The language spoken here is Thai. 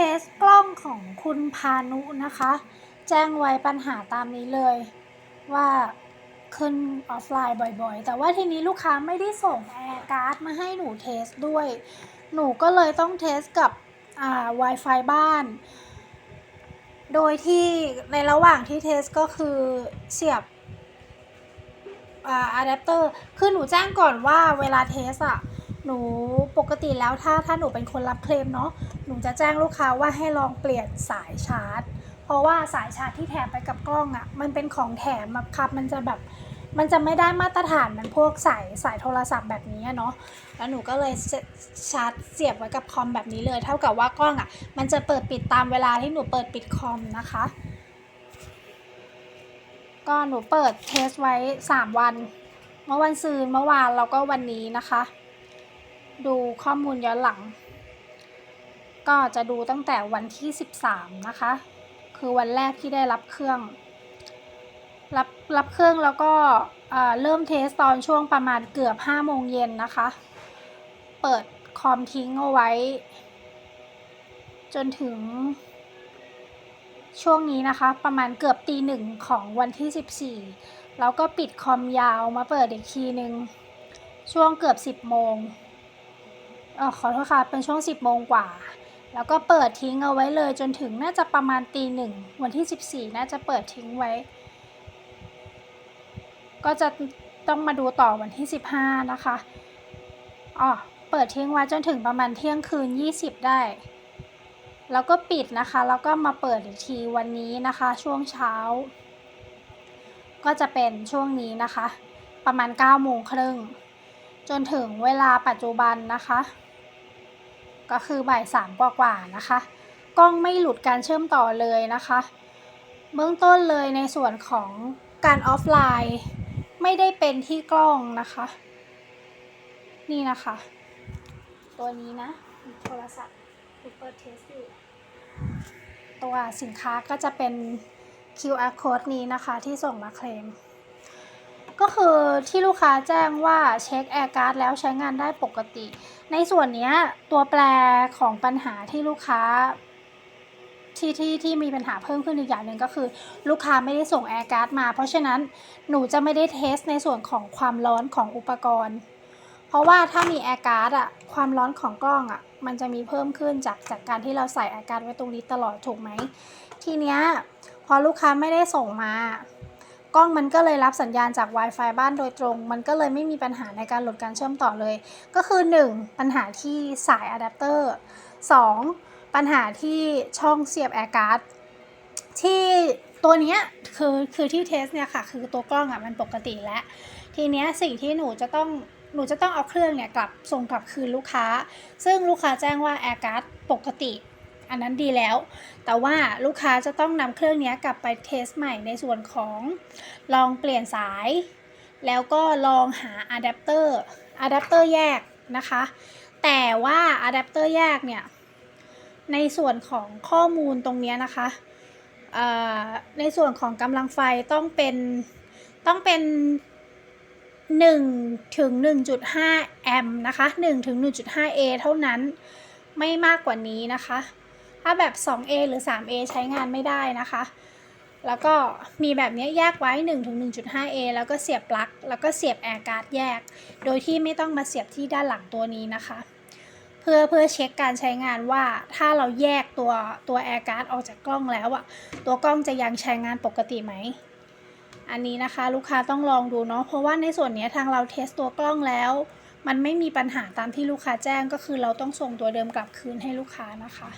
เทสกล้องของคุณพานุนะคะ แจ้งไว้ปัญหาตามนี้เลย ว่าขึ้นออฟไลน์บ่อยๆ แต่ว่าทีนี้ลูกค้าไม่ได้ส่งแอร์การ์ดมาให้หนูเทสด้วย หนูก็เลยต้องเทสกับอ่า Wi-Fi บ้าน โดยที่ในระหว่างที่เทสก็คือเสียบอ่าอะแดปเตอร์ คือหนูแจ้งก่อนว่าเวลาเทสอะ หนูปกติแล้วถ้าถ้าหนูเป็นคนรับเคลมเนาะหนูจะแจ้งลูกค้าว่าให้ลองเปลี่ยนสายชาร์จ เพราะว่าสายชาร์จที่แถมไปกับกล้องอะ่ะมันเป็นของแถมครับมันจะแบบมันจะไม่ได้มาตรฐานเหมือนพวกสายสายโทรศัพท์แบบนี้เนาะ แล้วหนูก็เลยชาร์จเสียบไว้กับคอมแบบนี้เลย เท่ากับว่ากล้องอะ่ะ มันจะเปิดปิดตามเวลาที่หนูเปิดปิดคอมนะคะ ก็หนูเปิดเทสไว้ 3 วัน เมื่อวันซืนเมื่อวานแล้วก็วันนี้นะคะ ดูข้อมูลย้อนหลัง ก็จะดูตั้งแต่วันที่ 13 นะคะ คือวันแรกที่ได้รับเครื่อง รับรับเครื่องแล้วก็เริ่มเทสตอนช่วงประมาณเกือบ5โมงเย็นนะคะ เปิดคอมทิ้งเอาไว้ จนถึง ช่วงนี้นะคะ ประมาณเกือบตีหนึ่งของวันที่ 14 แล้วก็ปิดคอมยาวมาเปิดอีกทีหนึ่งช่วงเกือบ 10 โมง ออขอโทษค่ะ เป็นช่วง 10 โมงกว่า แล้วก็เปิดทิ้งเอาไว้เลยจนถึงน่าจะประมาณตีหนึ่งวันที่ 14 น่าจะเปิดทิ้งไว้ ก็จะต้องมาดูต่อวันที่ 15 นะคะอ๋อเปิดทิ้งไว้จนถึงประมาณเที่ยงคืน 20 ได้ แล้วก็ปิดนะคะ แล้วก็มาเปิดอีกทีวันนี้นะคะ ช่วงเช้า ก็จะเป็นช่วงนี้นะคะ ประมาณ9โมงครึ่งจนถึงเวลาปัจจุบันนะคะ ก็คือบ่ายสามกว่าๆนะคะ กล้องไม่หลุดการเชื่อมต่อเลยนะคะ เบื้องต้นเลยในส่วนของการออฟไลน์ ไม่ได้เป็นที่กล้องนะคะ นี่นะคะ ตัวนี้นะ โทรศัพท์เปิดเทสอยู่ตัวสินค้าก็จะเป็น QR code นี้นะคะที่ส่งมาเคลม ก็คือที่ลูกค้าแจ้งว่าเช็คแอร์การ์ดแล้วใช้งานได้ปกติ ในส่วนเนี้ยตัวแปรของปัญหาที่ลูกค้าที่ที่ที่มีปัญหาเพิ่มขึ้นอีกอย่างหนึ่งก็คือ ลูกค้าไม่ได้ส่งแอร์การ์ดมา เพราะฉะนั้นหนูจะไม่ได้เทสในส่วนของความร้อนของอุปกรณ์ เพราะว่าถ้ามีแอร์การ์ดอะความร้อนของกล้องอะมันจะมีเพิ่มขึ้นจากจากการที่เราใส่แอร์การ์ดไว้ตรงนี้ตลอดถูกไหมทีเนี้ยพอลูกค้าไม่ได้ส่งมา ล้องมันก็เลยรับสัญญาณจาก Wi-Fi บ้านโดยตรง มันก็เลยไม่มีปัญหาในการหลุดการเชื่อมต่อเลย ก็คือ 1. ปัญหาที่สายอะแดปเตอร์ 2. ปัญหาที่ช่องเสียบแอร์การ์ดที่ตัวเนี้ยคือคือที่เทสเนี่ยค่ะ คือตัวกล้องอะมันปกติแล้ว ทีเนี้ยสิ่งที่หนูจะต้องหนูจะต้องเอาเครื่องเนี่ยกลับส่งกลับคืนลูกค้า ซึ่งลูกค้าแจ้งว่าแอร์การ์ดปกติ อันนั้นดีแล้ว แต่ว่าลูกค้าจะต้องนำเครื่องนี้กลับไปเทสใหม่ในส่วนของลองเปลี่ยนสาย แล้วก็ลองหาอะแดปเตอร์อะแดปเตอร์แยกนะคะ แต่ว่าอะแดปเตอร์แยกเนี่ย ในส่วนของข้อมูลตรงนี้นะคะในส่วนของกำลังไฟต้องเป็นต้องเป็น1ถึง1.5 แอมป์นะคะ1ถึง1.5 A เท่านั้น ไม่มากกว่านี้นะคะ ถ้าแบบ 2A หรือ 3A ใช้งานไม่ได้นะคะ แล้วก็มีแบบนี้แยกไว้1ถึง 1.5A แล้วก็เสียบปลั๊ก แล้วก็เสียบแอร์การ์ดแยก โดยที่ไม่ต้องมาเสียบที่ด้านหลังตัวนี้นะคะ เพื่อเพื่อเช็คการใช้งานว่าถ้าเราแยกตัวตัวแอร์การ์ดออกจากกล้องแล้วอะตัวกล้องจะยังใช้งานปกติไหมอันนี้นะคะลูกค้าต้องลองดูเนาะเพราะว่าในส่วนนี้ทางเราเทสตัวกล้องแล้ว มันไม่มีปัญหาตามที่ลูกค้าแจ้งก็คือเราต้องส่งตัวเดิมกลับคืนให้ลูกค้านะคะ